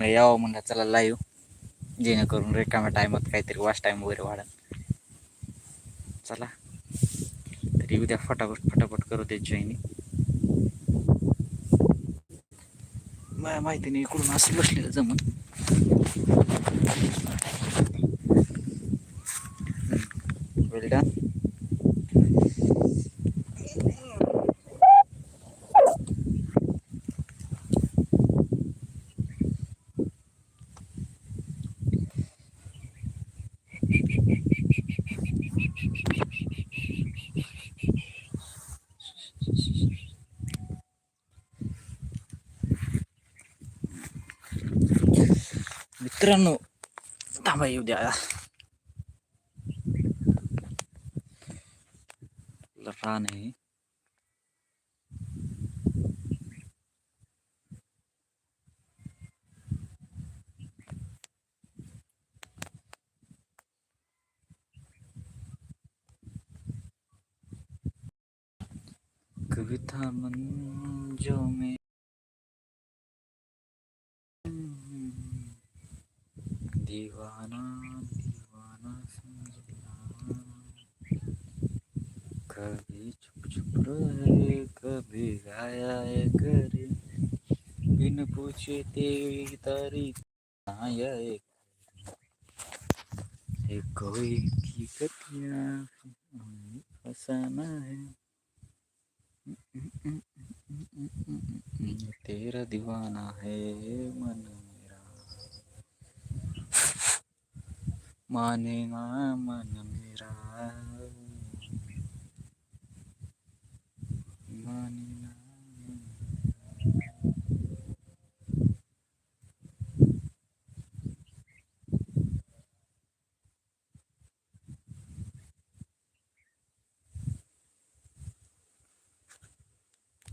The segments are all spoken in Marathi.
यावं म्हणलं चला लाईव्ह जेणेकरून रिकाम्या टायमात काहीतरी वाच टाईम वगैरे वाढेल चला. तरी उद्या फटाफट फटाफट करू ते जॉईन मला माहिती नाही इकडून असं बसलेलं जमून. वेल डन मित्रांनो थांबा येऊ द्या रान आहे कविता मन जो में दीवाना दीवाना समझना कभी चुप चुप रहे, कभी आया है करे। बिन पूछे तेरी तारीफ़ आया है कोई की कतियाँ फसाना है। तेरा दीवाना है मन मेरा मानेगा मन मेरा। मानेगा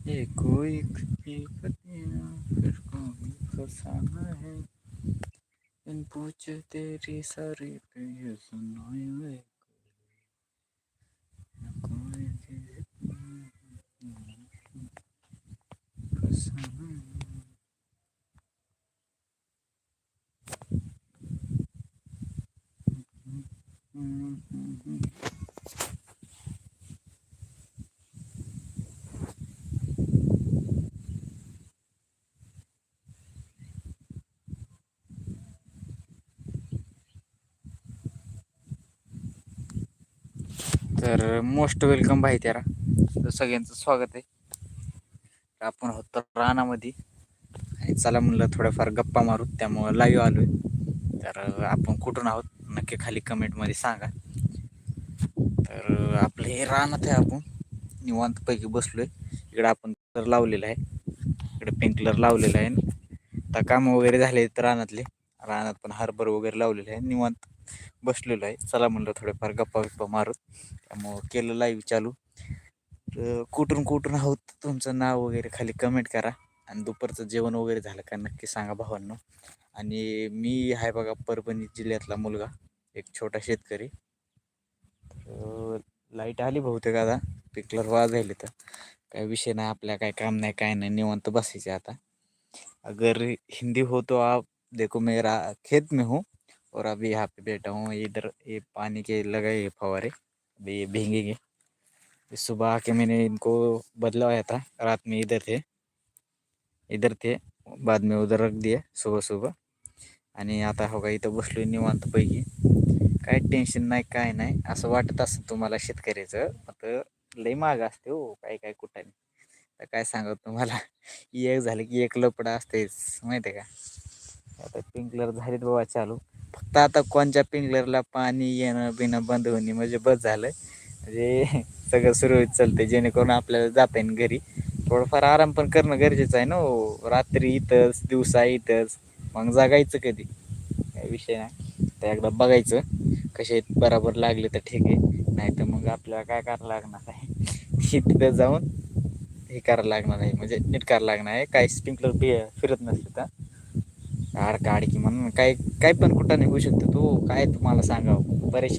ये कोई की फिर कौन फसाना है? इन पूछ तेरी सारी पे ये सुनाया है तर मोस्ट वेलकम भाई त्याला तर सगळ्यांचं स्वागत आहे. तर आपण होतो रानामध्ये. आणि चला म्हणलं थोड्याफार गप्पा मारू त्यामुळं लाईव्ह आहे तर आपण कुठून आहोत? नक्की खाली कमेंटमध्ये सांगा. तर आपलं हे रानात आहे आपण. निवांतपैकी बसलो आहे इकडं आपण कलर लावलेला आहे. इकडे पिंकलर लावलेला आहे. तर कामं वगैरे झाले आहेत रानातले. रानात पण हरभर वगैरे लावलेले आहे. निवांत. बसलेलो आहे. चला म्हणलं थोडेफार गप्पा बिप्पा मारू त्यामुळं केलं लाईव्ह चालू तर कुठून कुठून आहोत? तुमचं नाव वगैरे खाली कमेंट करा. आणि दुपारचं जेवण वगैरे झालं का नक्की सांगा भावांनो. आणि मी आहे बघा परभणी जिल्ह्यातला मुलगा एक छोटा शेतकरी. लाइट आली बहुतेक आता. पिकलर वाजायले तर. काय विषय नाही आपल्या काय काम नाही काय नाही निवांत बसायचे आता. अगर हिंदी हो तो आप देखो मेरा खेत में हूँ. और अभी यहाँ पे बैठा हूँ इधर ये पानी के लगाए ये फवारे अभी ये भीगेंगे सुबह आके मैंने इनको बदलवाया था रात में इधर थे। इधर थे बाद में उधर रख दिया सुबह सुबह। आणि आता हो का इथं बसलोय निवांतपैकी काय टेन्शन नाही काय नाही असं वाटत असं तुम्हाला शेतकऱ्याचं तर लई माग असते हो काय काय कुठं नाही तर काय सांगत तुम्हाला? एक झालं की एक लपडं असतेच माहिती आहे का? आता पिंकलर झालेत बाबा चालू. फक्त आता कोणत्या पिंकलरला पाणी येणं बिणं बंद होणे म्हणजे बस झालं म्हणजे सगळं सुरळीत चालतंय जेणेकरून आपल्याला जाता येईल घरी. थोडंफार आराम पण करणं गरजेचं आहे ना हो. रात्री इथंच दिवसा इथंच. मग जागायचं कधी? काही विषय नाही. तर एकदा बघायचं. कसे बराबर लागले तर ठीक आहे. नाही तर मग आपल्याला काय करावं लागणार आहे? तिथं जाऊन हे करायला लागणार आहे. म्हणजे नीट करायला लागणार आहे. काही स्प्रिंकलर बी फिरत नसते तर. काढ काढ की म्हणून काय काय पण कुठं निघू शकतो. तो काय तुम्हाला सांगावं? परेशानी